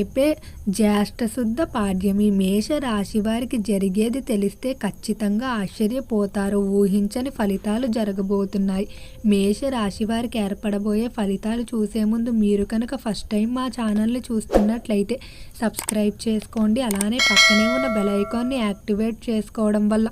రేపే జ్యేష్ఠశుద్ధ పాడ్యమి. మేష రాశి వారికి జరిగేది తెలిస్తే ఖచ్చితంగా ఆశ్చర్యపోతారు. ఊహించని ఫలితాలు జరగబోతున్నాయి. మేష రాశి వారికి ఏర్పడబోయే ఫలితాలు చూసే ముందు మీరు కనుక ఫస్ట్ టైం మా ఛానల్ని చూస్తున్నట్లయితే సబ్స్క్రైబ్ చేసుకోండి. అలానే పక్కనే ఉన్న బెల్ ఐకాన్ని యాక్టివేట్ చేసుకోవడం వల్ల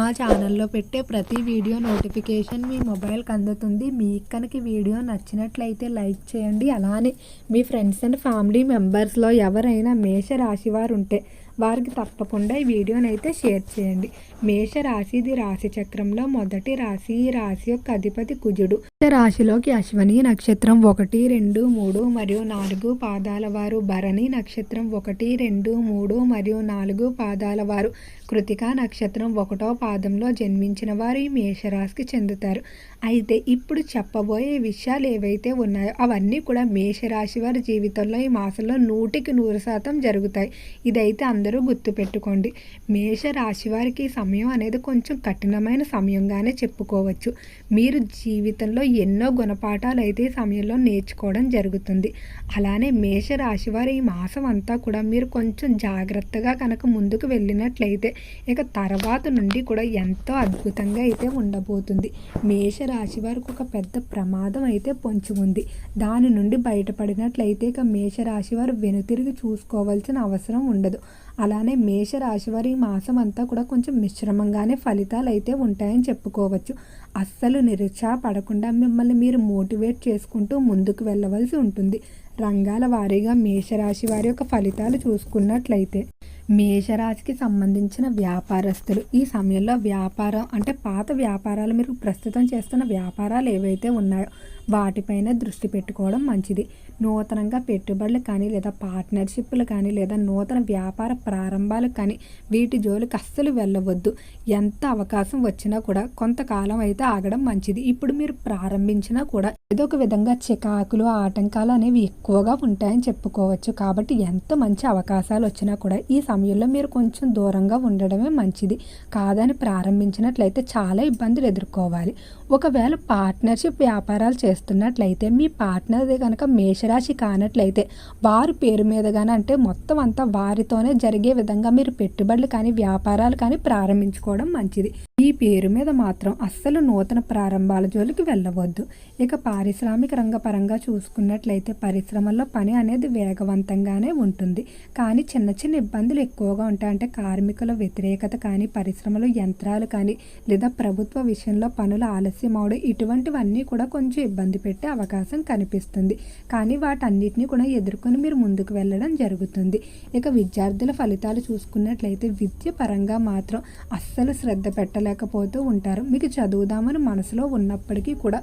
మా ఛానల్లో పెట్టే ప్రతి వీడియో నోటిఫికేషన్ మీ మొబైల్కి అందుతుంది. మీకు కనుక వీడియో నచ్చినట్లయితే లైక్ చేయండి. అలానే మీ ఫ్రెండ్స్ అండ్ ఫ్యామిలీ మెంబర్స్లో ఎవరైనా మేష రాశి వారు ఉంటే వారికి తప్పకుండా ఈ వీడియోని అయితే షేర్ చేయండి. మేష రాశి ఇది రాశి చక్రంలో మొదటి రాశి. ఈ రాశి యొక్క అధిపతి కుజుడు. రాశిలోకి అశ్వని నక్షత్రం ఒకటి రెండు మూడు మరియు నాలుగు పాదాల వారు. భరణి నక్షత్రం ఒకటి రెండు మూడు మరియు నాలుగు పాదాల వారు. కృతికా నక్షత్రం ఒకటో పాదంలో జన్మించిన వారు ఈ మేషరాశికి చెందుతారు. అయితే ఇప్పుడు చెప్పబోయే విషయాలు ఏవైతే ఉన్నాయో అవన్నీ కూడా మేషరాశి వారి జీవితంలో ఈ మాసంలో నూటికి నూరు శాతం జరుగుతాయి. ఇదైతే అందరూ గుర్తుపెట్టుకోండి. మేషరాశి వారికి ఈ సమయం అనేది కొంచెం కఠినమైన సమయంగానే చెప్పుకోవచ్చు. మీరు జీవితంలో ఎన్నో గుణపాఠాలు అయితే ఈ సమయంలో నేర్చుకోవడం జరుగుతుంది. అలానే మేష రాశి వారి ఈ మాసం అంతా కూడా మీరు కొంచెం జాగ్రత్తగా కనుక ముందుకు వెళ్ళినట్లయితే ఇక తర్వాత నుండి కూడా ఎంతో అద్భుతంగా అయితే ఉండబోతుంది. మేష రాశి వారికి ఒక పెద్ద ప్రమాదం అయితే పొంచి ఉంది. దాని నుండి బయటపడినట్లయితే ఇక మేషరాశి వారు వెనుతిరిగి చూసుకోవాల్సిన అవసరం ఉండదు. అలానే మేషరాశి వారి మాసం అంతా కూడా కొంచెం మిశ్రమంగానే ఫలితాలు అయితే ఉంటాయని చెప్పుకోవచ్చు. అస్సలు నిరుత్సాహ పడకుండా మిమ్మల్ని మీరు మోటివేట్ చేసుకుంటూ ముందుకు వెళ్ళవలసి ఉంటుంది. రంగాల వారీగా మేషరాశి వారి యొక్క ఫలితాలు చూసుకున్నట్లయితే. మేషరాశికి సంబంధించిన వ్యాపారస్తులు. ఈ సమయంలో వ్యాపారం అంటే పాత వ్యాపారాలు మీరు ప్రస్తుతం చేస్తున్న వ్యాపారాలు ఏవైతే ఉన్నాయో వాటిపైన దృష్టి పెట్టుకోవడం మంచిది. నూతనంగా పెట్టుబడులు కానీ లేదా పార్ట్నర్షిప్లు కానీ లేదా నూతన వ్యాపార ప్రారంభాలు కానీ వీటి జోలికి అస్సలు వెళ్ళవద్దు. ఎంత అవకాశం వచ్చినా కూడా కొంతకాలం అయితే ఆగడం మంచిది. ఇప్పుడు మీరు ప్రారంభించినా కూడా ఏదో ఒక విధంగా చికాకులు ఆటంకాలు అనేవి ఎక్కువగా ఉంటాయని చెప్పుకోవచ్చు. కాబట్టి ఎంత మంచి అవకాశాలు వచ్చినా కూడా ఈ సమయంలో మీరు కొంచెం దూరంగా ఉండడమే మంచిది. కాదని ప్రారంభించినట్లయితే చాలా ఇబ్బందులు ఎదుర్కోవాలి. ఒకవేళ పార్ట్నర్షిప్ వ్యాపారాలు చేస్తున్నట్లయితే మీ పార్ట్నర్ది కనుక మేషరాశి కానట్లయితే వారి పేరు మీద కానీ అంటే మొత్తం అంతా వారితోనే జరిగే విధంగా మీరు పెట్టుబడులు కానీ వ్యాపారాలు కానీ ప్రారంభించుకోవడం మంచిది. ఈ పేరు మీద మాత్రం అస్సలు నూతన ప్రారంభాల జోలికి వెళ్ళవద్దు. ఇక పారిశ్రామిక రంగ పరంగా చూసుకున్నట్లయితే పరిశ్రమల్లో పని అనేది వేగవంతంగానే ఉంటుంది. కానీ చిన్న చిన్న ఇబ్బందులు ఎక్కువగా ఉంటాయి. అంటే కార్మికుల వ్యతిరేకత కానీ పరిశ్రమలు యంత్రాలు కానీ లేదా ప్రభుత్వ విషయంలో పనులు ఆలస్యం అవడం ఇటువంటివన్నీ కూడా కొంచెం ఇబ్బంది పెట్టే అవకాశం కనిపిస్తుంది. కానీ వాటన్నిటిని కూడా ఎదుర్కొని మీరు ముందుకు వెళ్ళడం జరుగుతుంది. ఇక విద్యార్థుల ఫలితాలు చూసుకున్నట్లయితే విద్య పరంగా మాత్రం అస్సలు శ్రద్ధ చదవలేకపోతూ ఉంటారు. మీకు చదువుదామని మనసులో ఉన్నప్పటికీ కూడా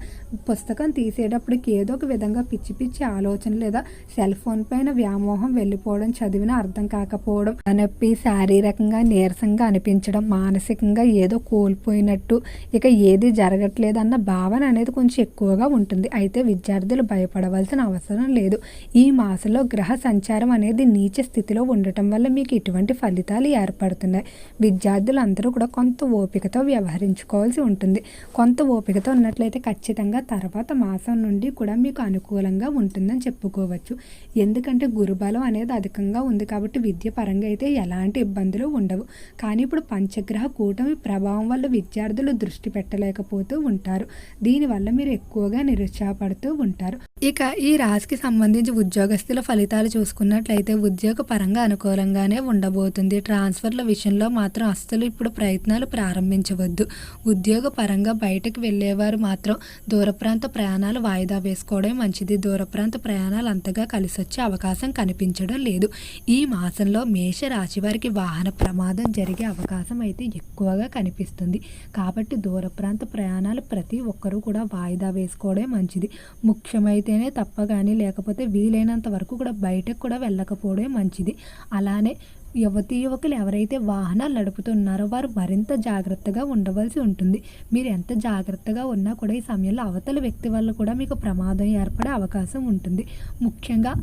పుస్తకం తీసేటప్పటికి ఏదో ఒక విధంగా పిచ్చి పిచ్చి ఆలోచన లేదా సెల్ ఫోన్ పైన వ్యామోహం వెళ్ళిపోవడం చదివిన అర్థం కాకపోవడం నొప్పి శారీరకంగా నీరసంగా అనిపించడం మానసికంగా ఏదో కోల్పోయినట్టు ఇక ఏది జరగట్లేదన్న భావన అనేది కొంచెం ఎక్కువగా ఉంటుంది. అయితే విద్యార్థులు భయపడవలసిన అవసరం లేదు. ఈ మాసంలో గ్రహ సంచారం అనేది నీచ స్థితిలో ఉండటం వల్ల మీకు ఇటువంటి ఫలితాలు ఏర్పడుతున్నాయి. విద్యార్థులు అందరూ కూడా కొంత ఓపికతో వ్యవహరించుకోవాల్సి ఉంటుంది. కొంత ఓపికతో ఉన్నట్లయితే ఖచ్చితంగా తర్వాత మాసం నుండి కూడా మీకు అనుకూలంగా ఉంటుందని చెప్పుకోవచ్చు. ఎందుకంటే గురుబలం అనేది అధికంగా ఉంది కాబట్టి విద్య పరంగా అయితే ఎలాంటి ఇబ్బందులు ఉండవు. కానీ ఇప్పుడు పంచగ్రహ కూటమి ప్రభావం వల్ల విద్యార్థులు దృష్టి పెట్టలేకపోతూ ఉంటారు. దీనివల్ల మీరు ఎక్కువగా నిరుత్సాహపడుతూ ఉంటారు. ఇక ఈ రాశికి సంబంధించి ఉద్యోగస్తుల ఫలితాలు చూసుకున్నట్లయితే ఉద్యోగ పరంగా అనుకూలంగానే ఉండబోతుంది. ట్రాన్స్ఫర్ల విషయంలో మాత్రం అస్సలు ఇప్పుడు ప్రయత్నాలు ప్రారంభించవద్దు. ఉద్యోగ పరంగా బయటకు వెళ్ళేవారు మాత్రం దూరప్రాంత ప్రయాణాలు వాయిదా వేసుకోవడం మంచిది. దూరప్రాంత ప్రయాణాలు అంతగా కలిసి వచ్చే అవకాశం కనిపించడం లేదు. ఈ మాసంలో మేష రాశి వారికి వాహన ప్రమాదం జరిగే అవకాశం అయితే ఎక్కువగా కనిపిస్తుంది. కాబట్టి దూరప్రాంత ప్రయాణాలు ప్రతి ఒక్కరూ కూడా వాయిదా వేసుకోవడం మంచిది. ముఖ్యమైతేనే తప్ప కానీ లేకపోతే వీలైనంత వరకు కూడా బయటకు కూడా వెళ్ళకపోవడం మంచిది. అలానే యువతీ యువకులు ఎవరైతే వాహనాలు నడుపుతున్నారో వారు మరింత జాగ్రత్తగా ఉండవలసి ఉంటుంది. మీరు ఎంత జాగ్రత్తగా ఉన్నా కూడా ఈ సమయంలో అవతల వ్యక్తి వల్ల కూడా మీకు ప్రమాదం ఏర్పడే అవకాశం ఉంటుంది. ముఖ్యంగా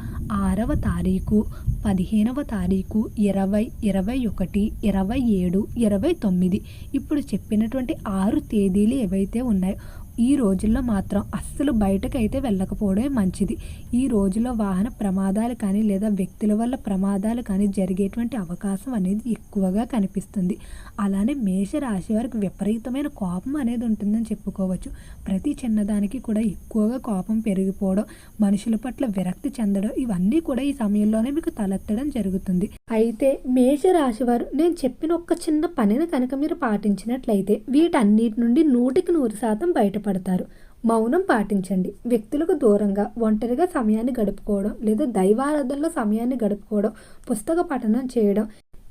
ఆరవ తారీఖు పదిహేనవ తారీఖు ఇరవై ఇరవై ఒకటి ఇరవై ఏడు ఇరవై తొమ్మిది. ఇప్పుడు చెప్పినటువంటి ఆరు తేదీలు ఏవైతే ఉన్నాయో ఈ రోజుల్లో మాత్రం అస్సలు బయటకైతే వెళ్ళకపోవడమే మంచిది. ఈ రోజుల్లో వాహన ప్రమాదాలు కానీ లేదా వ్యక్తుల వల్ల ప్రమాదాలు కానీ జరిగేటువంటి అవకాశం అనేది ఎక్కువగా కనిపిస్తుంది. అలానే మేష రాశి వారికి విపరీతమైన కోపం అనేది ఉంటుందని చెప్పుకోవచ్చు. ప్రతి చిన్నదానికి కూడా ఎక్కువగా కోపం పెరిగిపోవడం మనుషుల పట్ల విరక్తి చెందడం ఇవన్నీ కూడా ఈ సమయంలోనే మీకు తలెత్తడం జరుగుతుంది. అయితే మేష రాశి వారు నేను చెప్పిన ఒక్క చిన్న పనిని కనుక మీరు పాటించినట్లయితే వీటన్నిటి నుండి నూటికి నూరు శాతం బయట బయటపడతారు మౌనం పాటించండి. వ్యక్తులకు దూరంగా ఒంటరిగా సమయాన్ని గడుపుకోవడం లేదా దైవారాధనలో సమయాన్ని గడుపుకోవడం పుస్తక పఠనం చేయడం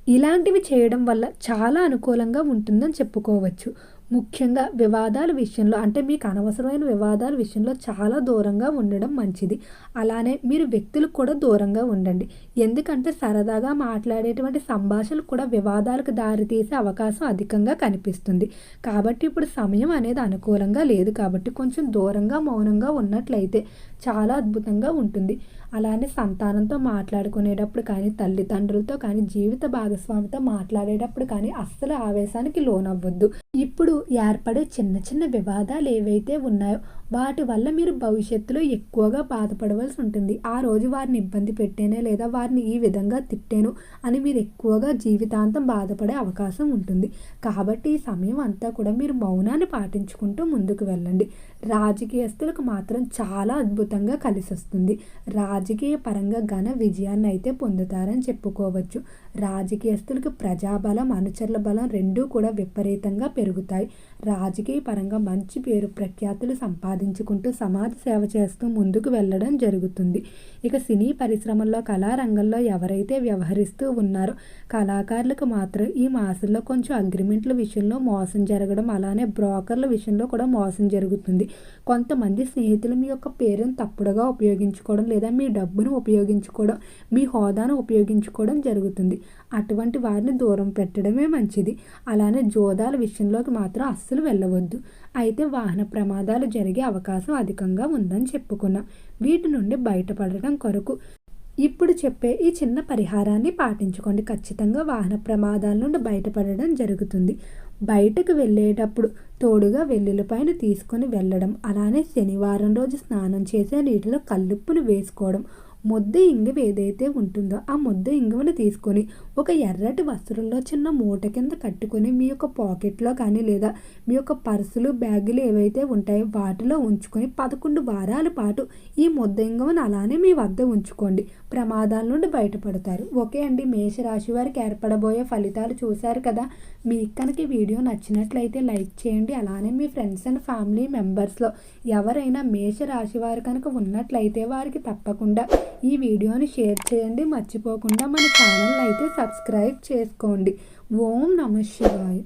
ఇలాంటివి చేయడం వల్ల చాలా అనుకూలంగా ఉంటుందని చెప్పుకోవచ్చు. ముఖ్యంగా వివాదాల విషయంలో అంటే మీకు అనవసరమైన వివాదాల విషయంలో చాలా దూరంగా ఉండడం మంచిది. అలానే మీరు వ్యక్తులకు కూడా దూరంగా ఉండండి. ఎందుకంటే సరదాగా మాట్లాడేటువంటి సంభాషణలు కూడా వివాదాలకు దారితీసే అవకాశం అధికంగా కనిపిస్తుంది. కాబట్టి ఇప్పుడు సమయం అనేది అనుకూలంగా లేదు. కాబట్టి కొంచెం దూరంగా మౌనంగా ఉన్నట్లయితే చాలా అద్భుతంగా ఉంటుంది. అలానే సంతానంతో మాట్లాడుకునేటప్పుడు కానీ తల్లిదండ్రులతో కానీ జీవిత భాగస్వామితో మాట్లాడేటప్పుడు కానీ అస్సలు ఆవేశానికి లోనవ్వద్దు. ఇప్పుడు ఏర్పడే చిన్న చిన్న వివాదాలు ఏవైతే ఉన్నాయో వాటి వల్ల మీరు భవిష్యత్తులో ఎక్కువగా బాధపడవలసి ఉంటుంది. ఆ రోజు వారిని ఇబ్బంది పెట్టేనే లేదా వారిని ఈ విధంగా తిట్టాను అని మీరు ఎక్కువగా జీవితాంతం బాధపడే అవకాశం ఉంటుంది. కాబట్టి ఈ సమయం అంతా కూడా మీరు మౌనాన్ని పాటించుకుంటూ ముందుకు వెళ్ళండి. రాజకీయస్తులకు మాత్రం చాలా అద్భుతంగా కలిసొస్తుంది. రాజకీయ పరంగా ఘన విజయాన్ని అయితే పొందుతారని చెప్పుకోవచ్చు. రాజకీయస్తులకు ప్రజాబలం అనుచరుల బలం రెండూ కూడా విపరీతంగా పెరుగుతాయి. రాజకీయ పరంగా మంచి పేరు ప్రఖ్యాతులు సంపాదించుకుంటూ సమాజ సేవ చేస్తూ ముందుకు వెళ్ళడం జరుగుతుంది. ఇక సినీ పరిశ్రమల్లో కళారంగంలో ఎవరైతే వ్యవహరిస్తూ ఉన్నారో కళాకారులకు మాత్రం ఈ మాసంలో కొంచెం అగ్రిమెంట్ల విషయంలో మోసం జరగడం అలానే బ్రోకర్ల విషయంలో కూడా మోసం జరుగుతుంది. కొంతమంది స్నేహితులు మీ యొక్క పేరును తప్పుడుగా ఉపయోగించుకోవడం లేదా మీ డబ్బును ఉపయోగించుకోవడం మీ హోదాను ఉపయోగించుకోవడం జరుగుతుంది. అటువంటి వారిని దూరం పెట్టడమే మంచిది. అలానే జోదాల విషయంలోకి మాత్రం అస్సలు వెళ్ళవద్దు. అయితే వాహన ప్రమాదాలు జరిగే అవకాశం అధికంగా ఉందని చెప్పుకున్నాం. వీటి నుండి బయటపడటం కొరకు. ఇప్పుడు చెప్పే ఈ చిన్న పరిహారాన్ని పాటించుకోండి. ఖచ్చితంగా వాహన ప్రమాదాల నుండి బయటపడడం జరుగుతుంది. బయటకు వెళ్ళేటప్పుడు తోడుగా వెల్లుల్లిపైన తీసుకొని వెళ్ళడం. అలానే శనివారం రోజు స్నానం చేసే నీటిలో కల్లుప్పులు వేసుకోవడం. ముద్ద ఇంగువ ఏదైతే ఉంటుందో ఆ ముద్ద ఇంగువను తీసుకొని ఒక ఎర్రటి వస్త్రంలో చిన్న మూట కింద కట్టుకొని మీ యొక్క పాకెట్లో కానీ లేదా మీ యొక్క పర్సులు బ్యాగులు ఏవైతే ఉంటాయో వాటిలో ఉంచుకొని పదకొండు వారాల పాటు ఈ ముద్ద అలానే మీ వద్ద ఉంచుకోండి. ప్రమాదాల నుండి బయటపడతారు. ఓకే అండి. మేషరాశి వారికి ఏర్పడబోయే ఫలితాలు చూశారు కదా? మీకు కనుక ఈ వీడియో నచ్చినట్లయితే లైక్ చేయండి. అలానే మీ ఫ్రెండ్స్ అండ్ ఫ్యామిలీ మెంబర్స్లో ఎవరైనా మేషరాశి వారు కనుక ఉన్నట్లయితే వారికి తప్పకుండా ఈ వీడియోని షేర్ చేయండి. మర్చిపోకుండా మన ఛానల్ అయితే సబ్స్క్రైబ్ చేసుకోండి. ఓం నమ శివాయ.